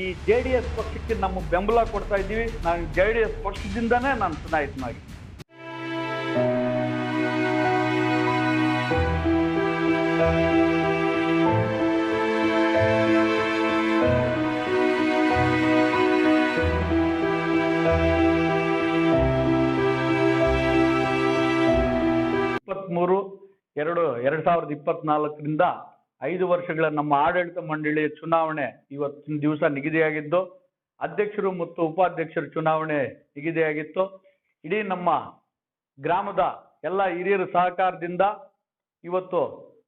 ಈ J D S ಪಕ್ಷಕ್ಕೆ ನಮ್ಮ ಬೆಂಬಲ ಕೊಡ್ತಾ ಇದ್ದೀವಿ. ನಾನು ಜೆ ಡಿ ಎಸ್ ಪಕ್ಷದಿಂದನೇ ನಾನು ಚುನಾಯಿತನಾಗಿ ಇಪ್ಪತ್ತ್ಮೂರು ಎರಡು ಎರಡು ಸಾವಿರದ ಇಪ್ಪತ್ನಾಲ್ಕರಿಂದ ಐದು ವರ್ಷಗಳ ನಮ್ಮ ಆಡಳಿತ ಮಂಡಳಿಯ ಚುನಾವಣೆ ಇವತ್ತಿನ ದಿವಸ ನಿಗದಿಯಾಗಿದ್ದು, ಅಧ್ಯಕ್ಷರು ಮತ್ತು ಉಪಾಧ್ಯಕ್ಷರ ಚುನಾವಣೆ ನಿಗದಿಯಾಗಿತ್ತು. ಇಡೀ ನಮ್ಮ ಗ್ರಾಮದ ಎಲ್ಲ ಹಿರಿಯರ ಸಹಕಾರದಿಂದ ಇವತ್ತು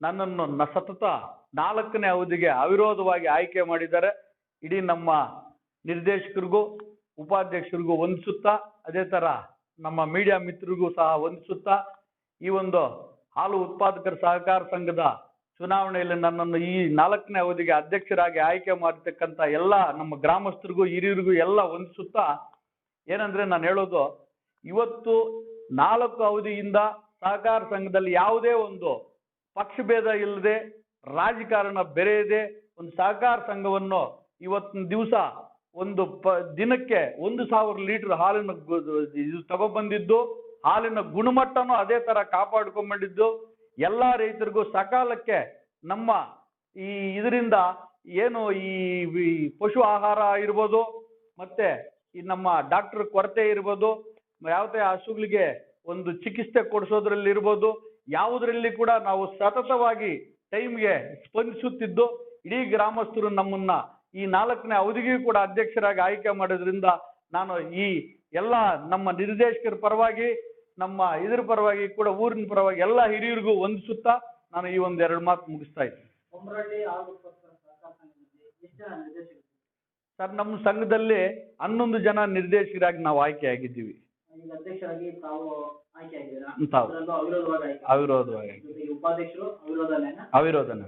ನನ್ನನ್ನು ನ ಸತತ ನಾಲ್ಕನೇ ಅವಧಿಗೆ ಅವಿರೋಧವಾಗಿ ಆಯ್ಕೆ ಮಾಡಿದ್ದಾರೆ. ಇಡೀ ನಮ್ಮ ನಿರ್ದೇಶಕರಿಗೂ, ಉಪಾಧ್ಯಕ್ಷರಿಗೂ ವಂದಿಸುತ್ತಾ ಅದೇ ಥರ ನಮ್ಮ ಮೀಡಿಯಾ ಮಿತ್ರರಿಗೂ ಸಹ ವಂದಿಸುತ್ತಾ ಈ ಒಂದು ಹಾಲು ಉತ್ಪಾದಕರ ಸಹಕಾರ ಸಂಘದ ಚುನಾವಣೆಯಲ್ಲಿ ನನ್ನನ್ನು ಈ ನಾಲ್ಕನೇ ಅವಧಿಗೆ ಅಧ್ಯಕ್ಷರಾಗಿ ಆಯ್ಕೆ ಮಾಡತಕ್ಕಂತ ಎಲ್ಲ ನಮ್ಮ ಗ್ರಾಮಸ್ಥರಿಗೂ, ಹಿರಿಯರಿಗೂ ಎಲ್ಲ ಹೊಂದಿಸುತ್ತಾ ಏನಂದ್ರೆ ನಾನು ಹೇಳೋದು, ಇವತ್ತು ನಾಲ್ಕು ಅವಧಿಯಿಂದ ಸಹಕಾರ ಸಂಘದಲ್ಲಿ ಯಾವುದೇ ಒಂದು ಪಕ್ಷಭೇದ ಇಲ್ಲದೆ ರಾಜಕಾರಣ ಬೆರೆಯದೆ ಒಂದು ಸಹಕಾರ ಸಂಘವನ್ನು ಇವತ್ತಿನ ದಿವಸ ಒಂದು ಪ, ದಿನಕ್ಕೆ ಒಂದು ಸಾವಿರ ಲೀಟರ್ ಹಾಲಿನ ಇದು ತಗೊಬಂದಿದ್ದು, ಹಾಲಿನ ಗುಣಮಟ್ಟನೂ ಅದೇ ತರ ಕಾಪಾಡ್ಕೊಂಡ್ಬಂದಿದ್ದು ಎಲ್ಲ ರೈತರಿಗೂ ಸಕಾಲಕ್ಕೆ ನಮ್ಮ ಈ ಇದರಿಂದ ಏನು ಈ ಪಶು ಆಹಾರ ಇರ್ಬೋದು, ಮತ್ತೆ ಈ ನಮ್ಮ ಡಾಕ್ಟರ್ ಕೊರತೆ ಇರ್ಬೋದು, ಯಾವುದೇ ಹಸುಗಳಿಗೆ ಒಂದು ಚಿಕಿತ್ಸೆ ಕೊಡಿಸೋದ್ರಲ್ಲಿ ಇರ್ಬೋದು, ಯಾವುದರಲ್ಲಿ ಕೂಡ ನಾವು ಸತತವಾಗಿ ಟೈಮ್ಗೆ ಸ್ಪಂದಿಸುತ್ತಿದ್ದು, ಇಡೀ ಗ್ರಾಮಸ್ಥರು ನಮ್ಮನ್ನ ಈ ನಾಲ್ಕನೇ ಅವಧಿಗೂ ಕೂಡ ಅಧ್ಯಕ್ಷರಾಗಿ ಆಯ್ಕೆ ಮಾಡೋದ್ರಿಂದ ನಾನು ಈ ಎಲ್ಲ ನಮ್ಮ ನಿರ್ದೇಶಕರ ಪರವಾಗಿ ನಮ್ಮ ಇದ್ರ ಪರವಾಗಿ ಕೂಡ ಊರಿನ ಪರವಾಗಿ ಎಲ್ಲ ಹಿರಿಯರಿಗೂ ವಂದಿಸುತ್ತಾ ನಾನು ಈ ಒಂದು ಎರಡು ಮಾತು ಮುಗಿಸ್ತಾ ಇದ್ದೀನಿ. ಸರ್ ನಮ್ಮ ಸಂಘದಲ್ಲಿ ಹನ್ನೊಂದು ಜನ ನಿರ್ದೇಶಕರಾಗಿ ನಾವು ಆಯ್ಕೆ ಆಗಿದ್ದೀವಿ. ಅವಿರೋಧವಾಗಿ ಅವಿರೋಧನ.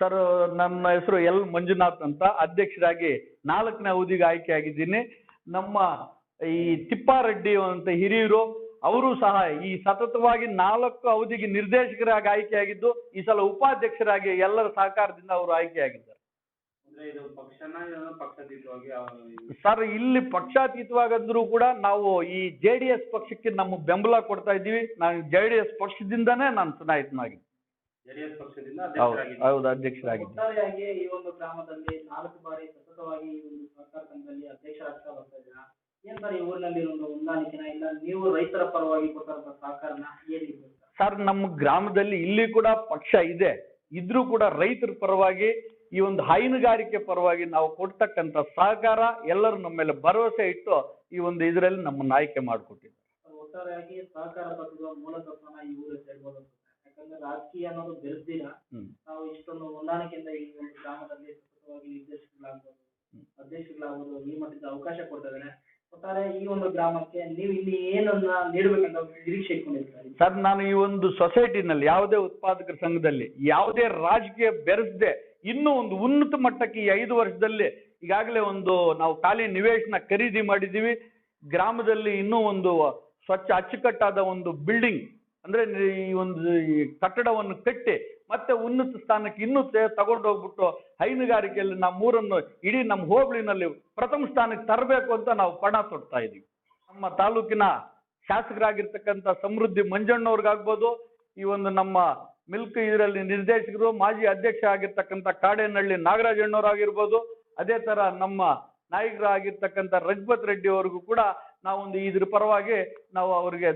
ಸರ್ ನನ್ನ ಹೆಸರು ಎಲ್ ಮಂಜುನಾಥ್ ಅಂತ. ಅಧ್ಯಕ್ಷರಾಗಿ ನಾಲ್ಕನೇ ಅವಧಿಗೆ ಆಯ್ಕೆ ಆಗಿದ್ದೀನಿ. ನಮ್ಮ ಈ ತಿಪ್ಪಾರೆಡ್ಡಿ ಅಂತ ಹಿರಿಯರು ಅವರು ಸಹ ಈ ಸತತವಾಗಿ ನಾಲ್ಕು ಅವಧಿಗೆ ನಿರ್ದೇಶಕರಾಗಿ ಆಯ್ಕೆಯಾಗಿದ್ದು ಈ ಸಲ ಉಪಾಧ್ಯಕ್ಷರಾಗಿ ಎಲ್ಲರ ಸಹಕಾರದಿಂದ ಅವರು ಆಯ್ಕೆಯಾಗಿದ್ದಾರೆ. ಸರ್ ಇಲ್ಲಿ ಪಕ್ಷಾತೀತವಾಗಂದ್ರೂ ಕೂಡ ನಾವು ಈ ಜೆ ಡಿ ಎಸ್ ಪಕ್ಷಕ್ಕೆ ನಮ್ಮ ಬೆಂಬಲ ಕೊಡ್ತಾ ಇದ್ದೀವಿ. ನಾನು ಜೆ ಡಿ ಎಸ್ ಪಕ್ಷದಿಂದನೇ ನಾನು ಚುನಾಯಿತನಾಗಿದ್ದೆ ಹೌದು ಅಧ್ಯಕ್ಷರಾಗಿದ್ದೆ ಈ ಒಂದು ಗ್ರಾಮದಲ್ಲಿ ನಾಲ್ಕು ಬಾರಿ ಸತತವಾಗಿ ಈ ಒಂದು ಸಹಕಾರ ಸಂಘದಲ್ಲಿ ಅಧ್ಯಕ್ಷರಾಗ್ತಾ ಬರ್ತಾ ಇದ್ದೀರಾ? ಏನ್ ಸರ್ ಈ ಒಂದು ಹೊಂದಾಣಿಕೆನ ಇಲ್ಲ ನೀವು ರೈತರ ಪರವಾಗಿ ಕೊಟ್ಟಂತ ಸಹಕಾರನ ಏನಿದೆ ಸರ್ ನಮ್ಮ ಗ್ರಾಮದಲ್ಲಿ ಇಲ್ಲಿ ಕೂಡ ಪಕ್ಷ ಇದೆ. ಇದ್ರೂ ಕೂಡ ರೈತರ ಪರವಾಗಿ ಈ ಒಂದು ಹೈನುಗಾರಿಕೆ ಪರವಾಗಿ ನಾವು ಕೊಡ್ತಕ್ಕಂಥ ಸಹಕಾರ ಎಲ್ಲರೂ ನಮ್ಮ ಮೇಲೆ ಭರವಸೆ ಇಟ್ಟು ಈ ಒಂದು ಇದರಲ್ಲಿ ನಮ್ಮನ್ನು ಆಯ್ಕೆ ಮಾಡಿಕೊಟ್ಟಿದ್ದಾರೆ. ಒಟ್ಟಾರೆಯಾಗಿ ಸಹಕಾರ ತತ್ವದ ಮೂಲ ತತ್ವನ ಈ ಊರಲ್ಲಿ ಹೇಳ್ಬೋದು ಯಾಕಂದ್ರೆ ರಾಜಕೀಯ ಅನ್ನೋದು ಬೆರೆದಿಲ್ಲ ನಾವು ಇಷ್ಟೊಂದು ಹೊಂದಾಣಿಕೆಯಿಂದ ಈ ಒಂದು ಗ್ರಾಮದಲ್ಲಿ ಸತತವಾಗಿ ನಿರ್ದೇಶಕರಾಗ್ಬೋದು ಅಧ್ಯಕ್ಷಗಳಾಗ್ಬೋದು ಈ ಮಟ್ಟದ ಅವಕಾಶ ಕೊಡ್ತಿದ್ದಾರೆ ಒಟ್ಟಾರೆ ಈ ಒಂದು ಗ್ರಾಮಕ್ಕೆ ನೀವು ಇಲ್ಲಿ ಏನನ್ನ ನೀಡಬೇಕಂತ ನಿರೀಕ್ಷೆ ಸರ್, ನಾನು ಈ ಒಂದು ಸೊಸೈಟಿನಲ್ಲಿ ಯಾವುದೇ ಉತ್ಪಾದಕರ ಸಂಘದಲ್ಲಿ ಯಾವುದೇ ರಾಜಕೀಯ ಬೆರೆಸದೆ ಇನ್ನೂ ಒಂದು ಉನ್ನತ ಮಟ್ಟಕ್ಕೆ ಈ ಐದು ವರ್ಷದಲ್ಲಿ ಈಗಾಗಲೇ ಒಂದು ನಾವು ಖಾಲಿ ನಿವೇಶನ ಖರೀದಿ ಮಾಡಿದ್ದೀವಿ. ಗ್ರಾಮದಲ್ಲಿ ಇನ್ನೂ ಒಂದು ಸ್ವಚ್ಛ ಅಚ್ಚುಕಟ್ಟಾದ ಒಂದು ಬಿಲ್ಡಿಂಗ್ ಅಂದ್ರೆ ಈ ಒಂದು ಕಟ್ಟಡವನ್ನು ಕಟ್ಟಿ ಮತ್ತೆ ಉನ್ನತ ಸ್ಥಾನಕ್ಕೆ ಇನ್ನೂ ತೆ- ತಗೊಂಡು ಹೋಗ್ಬಿಟ್ಟು ಹೈನುಗಾರಿಕೆಯಲ್ಲಿ ನಮ್ಮೂರನ್ನು ಇಡೀ ನಮ್ಮ ಹೋಬಳಿನಲ್ಲಿ ಪ್ರಥಮ ಸ್ಥಾನಕ್ಕೆ ತರಬೇಕು ಅಂತ ನಾವು ಪಣ ತೊಡ್ತಾ ಇದ್ದೀವಿ ನಮ್ಮ ತಾಲೂಕಿನ ಶಾಸಕರಾಗಿರ್ತಕ್ಕಂಥ ಸಮೃದ್ಧಿ ಮಂಜಣ್ಣವ್ರಿಗಾಗ್ಬೋದು, ಈ ಒಂದು ನಮ್ಮ ಮಿಲ್ಕ್ ಇದರಲ್ಲಿ ನಿರ್ದೇಶಕರು, ಮಾಜಿ ಅಧ್ಯಕ್ಷ ಆಗಿರ್ತಕ್ಕಂಥ ಕಾಡೇನಹಳ್ಳಿ ನಾಗರಾಜಣ್ಣವರಾಗಿರ್ಬೋದು, ಅದೇ ತರ ನಮ್ಮ ನಾಯಕರಾಗಿರ್ತಕ್ಕಂಥ ರಘುಪತ್ ರೆಡ್ಡಿ ಅವರಿಗೂ ಕೂಡ ನಾವೊಂದು ಇದ್ರ ಪರವಾಗಿ ನಾವು ಅವರಿಗೆ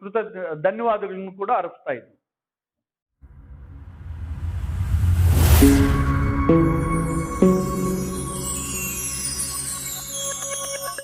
ಕೃತಜ್ಞ ಧನ್ಯವಾದಗಳನ್ನು ಕೂಡ ಅರ್ಪಿಸ್ತಾ ಇದ್ದೀವಿ Thank you.